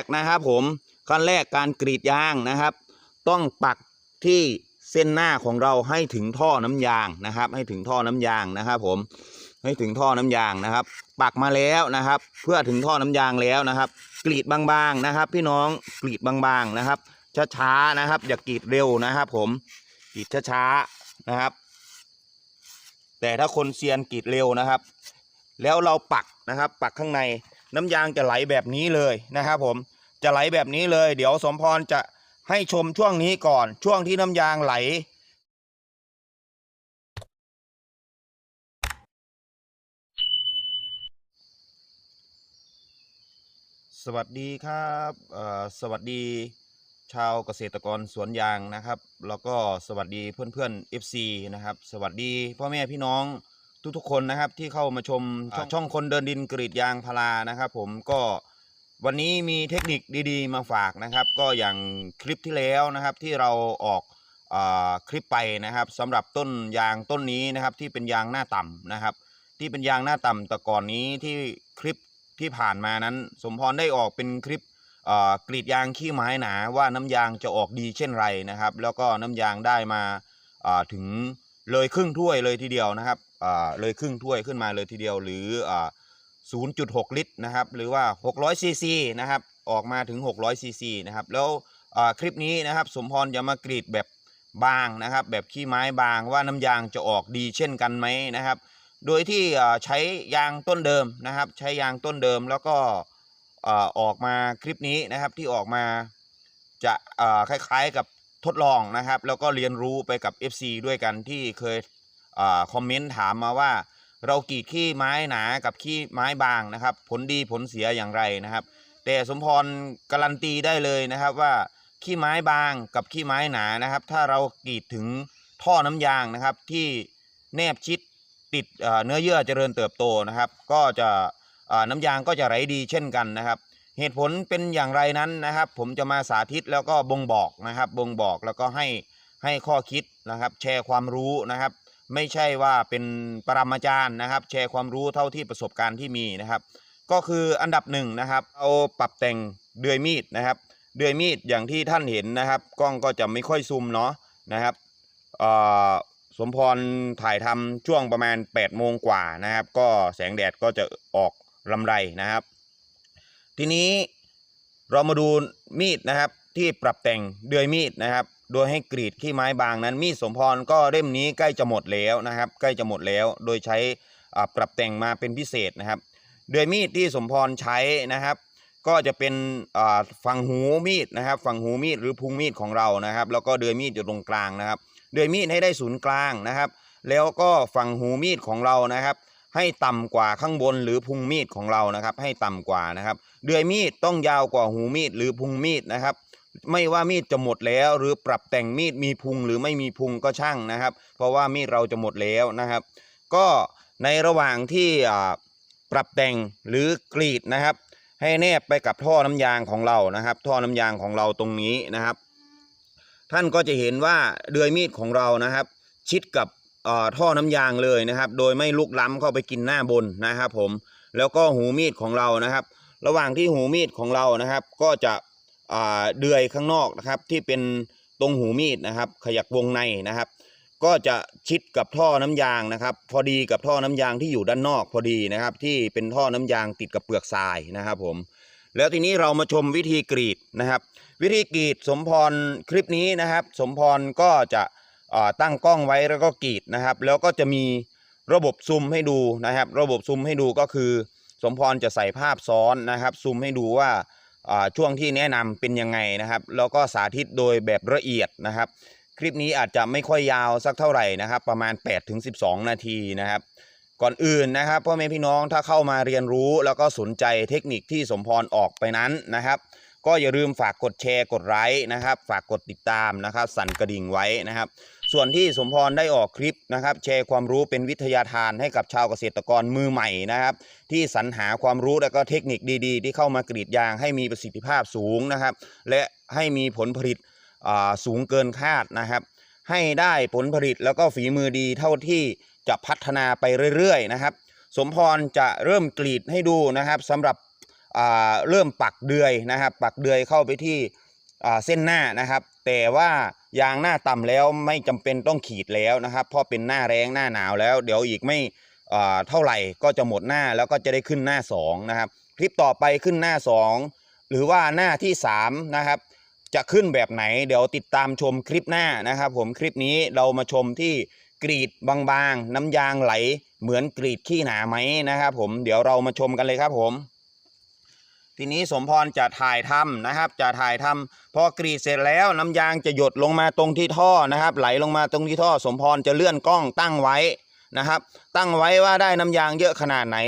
กนะครับผมขั้นแรกการกรีดยางนะครับ ต้องปักที่เส้นหน้าของเราให้ถึงท่อน้ำยางนะครับ ให้ถึงท่อน้ำยางนะครับผมให้ถึงท่อน้ำยางนะครับ ปักมาแล้วนะครับ เพื่อถึงท่อน้ำยางแล้วนะครับ กรีดบางๆนะครับ พี่น้องกรีดบางๆนะครับ ช้าๆนะครับ อย่ากรีดเร็วนะครับ ผมกรีดช้าๆนะครับ แต่ถ้าคนเซียนกรีดเร็วนะครับ แล้วเราปักนะครับ ปักข้างใน น้ำยางจะไหลแบบนี้เลยนะครับผมจะไหลแบบนี้เลย เดี๋ยวสมพรจะให้ชมช่วงนี้ก่อนช่วงที่น้ำยางไหลสวัสดีครับสวัสดีชาวเกษตรกรสวนยางนะครับ แล้วก็สวัสดีเพื่อนๆ FC นะครับ สวัสดีพ่อแม่พี่น้อง ทุกๆคนนะครับที่เข้ามาชมช่องช่องคนเดินดินกรีดยางพารานะครับผมก็วันนี้มีเทคนิคดีๆ มาฝากนะครับ ก็อย่างคลิปที่แล้วนะครับที่เราออกอาคลิปไปนะครับสำหรับต้นยางต้นนี้นะครับที่เป็นยางหน้าต่ำนะครับ ที่เป็นยางหน้าต่ำแต่ก่อนนี้ที่คลิปที่ผ่านมานั้น สมพรได้ออกเป็นคลิปเอ่อกรีดยางขี้ไม้หนาว่าน้ำยางจะออกดีเช่นไรนะครับ แล้วก็น้ำยางได้มาอ่าถึงเลยครึ่งถ้วยเลยทีเดียวนะครับอ่า เลยครึ่งถ้วยขึ้นมาเลยทีเดียวหรือ 0.6 ลิตรนะครับ หรือว่า 600 ซีซีนะครับ ออกมาถึง 600 ซีซีนะครับ แล้วคลิปนี้นะครับ สมพรจะมากรีดแบบบางนะครับ แบบขี้ไม้บางว่าน้ำยางจะออกดีเช่นกันไหมนะครับ โดยที่ใช้ยางต้นเดิมนะครับ ใช้ยางต้นเดิมแล้วก็ออกมาคลิปนี้นะครับที่ออกมาจะคล้ายๆกับทดลองนะครับ แล้วก็เรียนรู้ไปกับ FC ด้วยกันที่เคย คอมเมนต์ถามมาว่า เรากรีดขี้ไม้หนากับขี้ไม้บางนะครับ ผลดีผลเสียอย่างไรนะครับ แต่สมพรการันตีได้เลยนะครับว่าขี้ไม้บางกับขี้ไม้หนานะครับ ถ้าเรากรีดถึงท่อน้ำยางนะครับ ที่แนบชิดติดเนื้อเยื่อเจริญเติบโตนะครับ ก็จะน้ำยางก็จะไหลดีเช่นกันนะครับ เหตุผลเป็นอย่างไรนั้นนะครับ ผมจะมาสาธิตแล้วก็บ่งบอกนะครับบ่งบอกแล้วก็ให้ให้ข้อคิดนะครับ แชร์ความรู้นะครับ ไม่ใช่ว่าเป็นปรมาจารย์นะครับ แชร์ความรู้เท่าที่ประสบการณ์ที่มีนะครับ ก็คืออันดับหนึ่งนะครับ เอาปรับแต่งเดือยมีดนะครับ เดือยมีดอย่างที่ท่านเห็นนะครับ กล้องก็จะไม่ค่อยซูมเนาะนะครับสมพรถ่ายทำช่วงประมาณ8โมงกว่านะครับ ก็แสงแดดก็จะออกลำไรนะครับ ทีนี้เรามาดูมีดนะครับที่ปรับแต่งเดือยมีดนะครับ โดยให้กรีดขี้ไม้บางนั้น มีดสมพรก็เล่มนี้ใกล้จะหมดแล้วนะครับ ใกล้จะหมดแล้ว โดยใช้อ่าปรับแต่งมาเป็นพิเศษนะครับเดือยมีดที่สมพรใช้นะครับ ก็จะเป็นอ่าฝั่งหูมีดนะครับฝั่งหูมีดหรือพุงมีดของเรานะครับ แล้วก็เดือยมีดอยู่ตรงกลางนะครับ เดือยมีดให้ได้ศูนย์กลางนะครับ แล้วก็ฝั่งหูมีดของเรานะครับให้ต่ำกว่าข้างบนหรือพุงมีดของเรานะครับ ให้ต่ำกว่านะครับ เดือยมีดต้องยาวกว่าหูมีดหรือพุงมีดนะครับ ไม่ว่ามีดจะหมดแล้ว หรือปรับแต่งมีดมีพุงหรือไม่มีพุงก็ช่างนะครับ เพราะว่ามีดเราจะหมดแล้วนะครับ ก็ในระหว่างที่ปรับแต่งหรือกรีดนะครับ ให้แนบไปกับท่อน้ำยางของเรานะครับ ท่อน้ำยางของเราตรงนี้นะครับ ท่านก็จะเห็นว่าเดือยมีดของเรานะครับ ชิดกับท่อน้ำยางเลยนะครับ โดยไม่ลุกล้ำเข้าไปกินหน้าบนนะครับ ผมแล้วก็หูมีดของเรานะครับ ระหว่างที่หูมีดของเรานะครับ ก็จะ เดือยข้างนอกนะครับ ที่เป็นตรงหูมีดนะครับ ขยักวงในนะครับ ก็จะชิดกับท่อน้ำยางนะครับ พอดีกับท่อน้ำยางที่อยู่ด้านนอกพอดีนะครับ ที่เป็นท่อน้ำยางติดกับเปลือกทรายนะครับผมแล้วทีนี้เรามาชมวิธีกรีดนะครับ วิธีกรีดสมพรคลิปนี้นะครับ สมพรก็จะตั้งกล้องไว้แล้วก็กรีดนะครับ แล้วก็จะมีระบบซูมให้ดูนะครับ ระบบซูมให้ดูก็คือ สมพรจะใส่ภาพซ้อนนะครับซูมให้ดูว่า ช่วงที่แนะนำเป็นยังไงนะครับ แล้วก็สาธิตโดยแบบละเอียดนะครับ คลิปนี้อาจจะไม่ค่อยยาวสักเท่าไหร่นะครับ ประมาณ 8-12 นาทีนะครับ ก่อนอื่นนะครับพ่อแม่พี่น้องถ้าเข้ามาเรียนรู้แล้วก็สนใจเทคนิคที่สมพรออกไปนั้นนะครับก็อย่าลืมฝากกดแชร์กดไลค์นะครับ ฝากกดติดตามนะครับ สั่นกระดิ่งไว้นะครับ ส่วนที่สมพรได้ออกคลิปนะครับ แชร์ความรู้เป็นวิทยาทานให้กับชาวเกษตรกรมือใหม่นะครับ ที่สรรหาความรู้และก็เทคนิคดีๆ ที่เข้ามากรีดยางให้มีประสิทธิภาพสูงนะครับ และให้มีผลผลิตสูงเกินคาดนะครับ ให้ได้ผลผลิตแล้วก็ฝีมือดีเท่าที่จะพัฒนาไปเรื่อยๆนะครับ สมพรจะเริ่มกรีดให้ดูนะครับสำหรับเริ่มปักเดือยนะครับ ปักเดือยเข้าไปที่เส้นหน้านะครับ แต่ว่า ยางหน้าต่ำแล้วไม่จำเป็นต้องขีดแล้วนะครับเพราะเป็นหน้าแรงหน้าหนาวแล้ว เดี๋ยวอีกไม่เท่าไหร่ก็จะหมดหน้าแล้วก็จะได้ขึ้นหน้าสองนะครับคลิปต่อไปขึ้นหน้าสองหรือว่าหน้าที่สามนะครับจะขึ้นแบบไหนเดี๋ยวติดตามชมคลิปหน้านะครับผมคลิปนี้เรามาชมที่กรีดบางๆ น้ำยางไหลเหมือนกรีดขี้หนาไหมนะครับผมเดี๋ยวเรามาชมกันเลยครับผม ทีนี้สมพรจะถ่ายทำนะครับ จะถ่ายทำพอกรีดเสร็จแล้วน้ำยางจะหยดลงมาตรงที่ท่อนะครับ ไหลลงมาตรงที่ท่อ สมพรจะเลื่อนกล้องตั้งไว้นะครับ ตั้งไว้ว่าได้น้ำยางเยอะขนาดไหน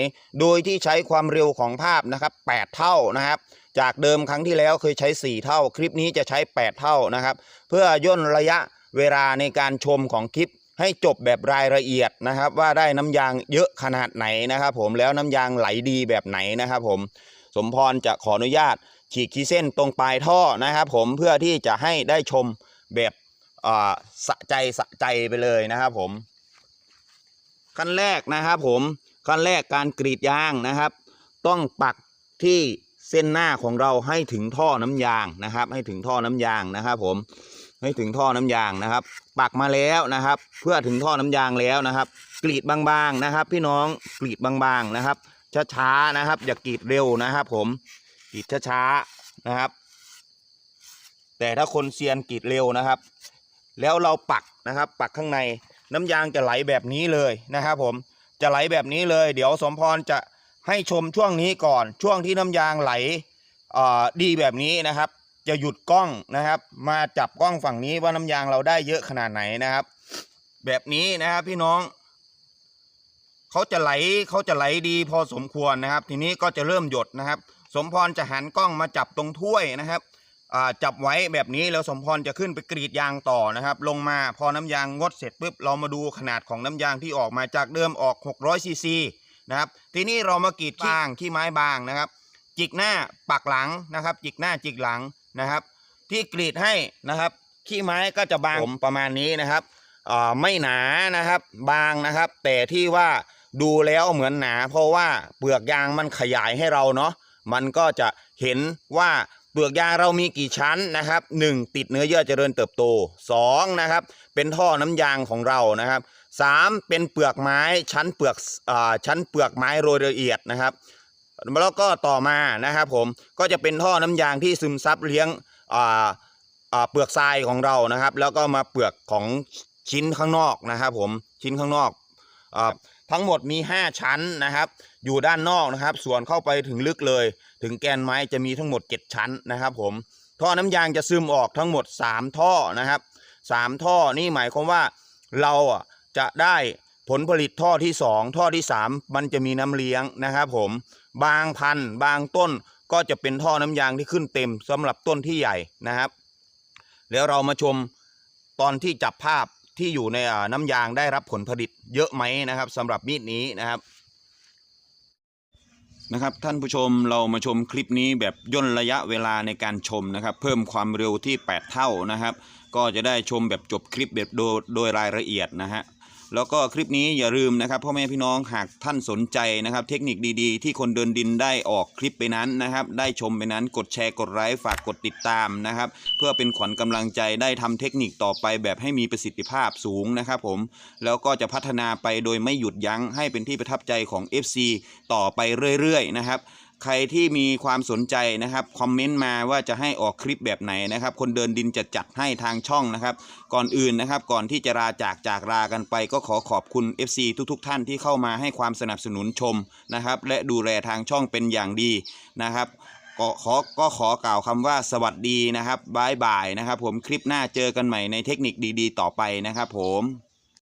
โดยที่ใช้ความเร็วของภาพนะครับ 8 เท่านะครับ จากเดิมครั้งที่แล้วเคยใช้ 4 เท่า คลิปนี้จะใช้ 8 เท่านะครับ เพื่อย่นระยะเวลาในการชมของคลิปให้จบแบบรายละเอียดนะครับ ว่าได้น้ำยางเยอะขนาดไหนนะครับ ผมแล้วน้ำยางไหลดีแบบไหนนะครับ ผม สมพรจะขออนุญาตฉีกขีดเส้นตรงปลายท่อนะครับ ผมเพื่อที่จะให้ได้ชมแบบสะใจสะใจไปเลยนะครับผม ขั้นแรกนะครับผมขั้นแรกการกรีดยางนะครับ ต้องปักที่เส้นหน้าของเราให้ถึงท่อน้ำยางนะครับ ให้ถึงท่อน้ำยางนะครับ ผมให้ถึงท่อน้ำยางนะครับ ปักมาแล้วนะครับ เพื่อถึงท่อน้ำยางแล้วนะครับ กรีดบางๆนะครับ พี่น้องกรีดบางๆนะครับ ช้าๆนะครับ อย่ากรีดเร็วนะครับ ผมกรีดช้าๆนะครับ แต่ถ้าคนเซียนกรีดเร็วนะครับ แล้วเราปักนะครับ ปักข้างในน้ำยางจะไหลแบบนี้เลยนะครับ ผมจะไหลแบบนี้เลย เดี๋ยวสมพรจะให้ชมช่วงนี้ก่อน ช่วงที่น้ำยางไหลดีแบบนี้นะครับ จะหยุดกล้องนะครับ มาจับกล้องฝั่งนี้ว่าน้ำยางเราได้เยอะขนาดไหนนะครับ แบบนี้นะครับพี่น้อง เขาจะไหลเขาจะไหลดีพอสมควรนะครับ ทีนี้ก็จะเริ่มหยดนะครับ สมพรจะหันกล้องมาจับตรงถ้วยนะครับอ่าจับไว้แบบนี้แล้วสมพรจะขึ้นไปกรีดยางต่อนะครับ ลงมาพอน้ำยางงดเสร็จปุ๊บเรามาดูขนาดของน้ำยางที่ออกมาจากเดิมออก 600ซีซีนะครับ ทีนี้เรามากรีดบางขี้ไม้บางนะครับ จิกหน้าปักหลังนะครับ จิกหน้าจิกหลังนะครับ ที่กรีดให้นะครับขี้ไม้ก็จะบางผมประมาณนี้นะครับอ่าไม่หนานะครับ บางนะครับ แต่ที่ว่า ดูแล้วเหมือนหนา เพราะว่าเปลือกยางมันขยายให้เราเนาะมันก็จะเห็นว่าเปลือกยางเรามีกี่ชั้นนะครับหนึ่งติดเนื้อเยื่อเจริญเติบโตสองนะครับ เป็นท่อน้ำยางของเรานะครับสามเป็นเปลือกไม้ชั้นเปลือกอ่าชั้นเปลือกไม้โรยละเอียดนะครับแล้วก็ต่อมานะครับผมก็จะเป็นท่อน้ำยางที่ซึมซับเลี้ยงอ่าอ่าเปลือกทรายของเรานะครับ แล้วก็มาเปลือกของชิ้นข้างนอกนะครับ ผมชิ้นข้างนอกอ่า ทั้งหมดมี 5 ชั้นนะครับ อยู่ด้านนอกนะครับ ส่วนเข้าไปถึงลึกเลย ถึงแกนไม้จะมีทั้งหมด 7 ชั้นนะครับผมท่อน้ำยางจะซึมออกทั้งหมด 3 ท่อนะครับ 3 ท่อนี่หมายความว่าเราอะจะได้ผลผลิตท่อที่ 2 ท่อที่ 3 มันจะมีน้ำเลี้ยงนะครับผมบางพันธุ์บางต้นก็จะเป็นท่อน้ำยางที่ขึ้นเต็มสำหรับต้นที่ใหญ่นะครับ แล้วเรามาชมตอนที่จับภาพ ที่อยู่ในน้ำยางได้รับผลผลิตเยอะไหมนะครับสำหรับมีดนี้นะครับนะครับท่านผู้ชมเรามาชมคลิปนี้แบบย่นระยะเวลาในการชมนะครับ เพิ่มความเร็วที่ 8 เท่านะครับ ก็จะได้ชมแบบจบคลิปแบบโดยโดยรายละเอียดนะฮะ แล้วก็คลิปนี้อย่าลืมนะครับพ่อแม่พี่น้องหากท่านสนใจนะครับ เทคนิคดีๆ ที่คนเดินดินได้ออกคลิปไปนั้นนะครับ ได้ชมไปนั้นกดแชร์กดไลค์ฝากกดติดตามนะครับ เพื่อเป็นขวัญกำลังใจได้ทำเทคนิคต่อไปแบบให้มีประสิทธิภาพสูงนะครับผมแล้วก็จะพัฒนาไปโดยไม่หยุดยั้งให้เป็นที่ประทับใจของ FC ต่อไปเรื่อยๆนะครับ ใครที่มีความสนใจนะครับคอมเมนต์มาว่าจะให้ออกคลิปแบบไหนนะครับ คนเดินดินจะจัดให้ทางช่องนะครับ ก่อนอื่นนะครับ ก่อนที่จะลาจากจากลากันไป ก็ขอขอบคุณ FC ทุกๆทท่านที่เข้ามาให้ความสนับสนุนชมนะครับ และดูแลทางช่องเป็นอย่างดีนะครับก็ขอก็ขอกล่าวคำว่าสวัสดีนะครับบายบายนะครับ ผมคลิปหน้าเจอกันใหม่ในเทคนิคดี ๆ ต่อไปนะครับ ผม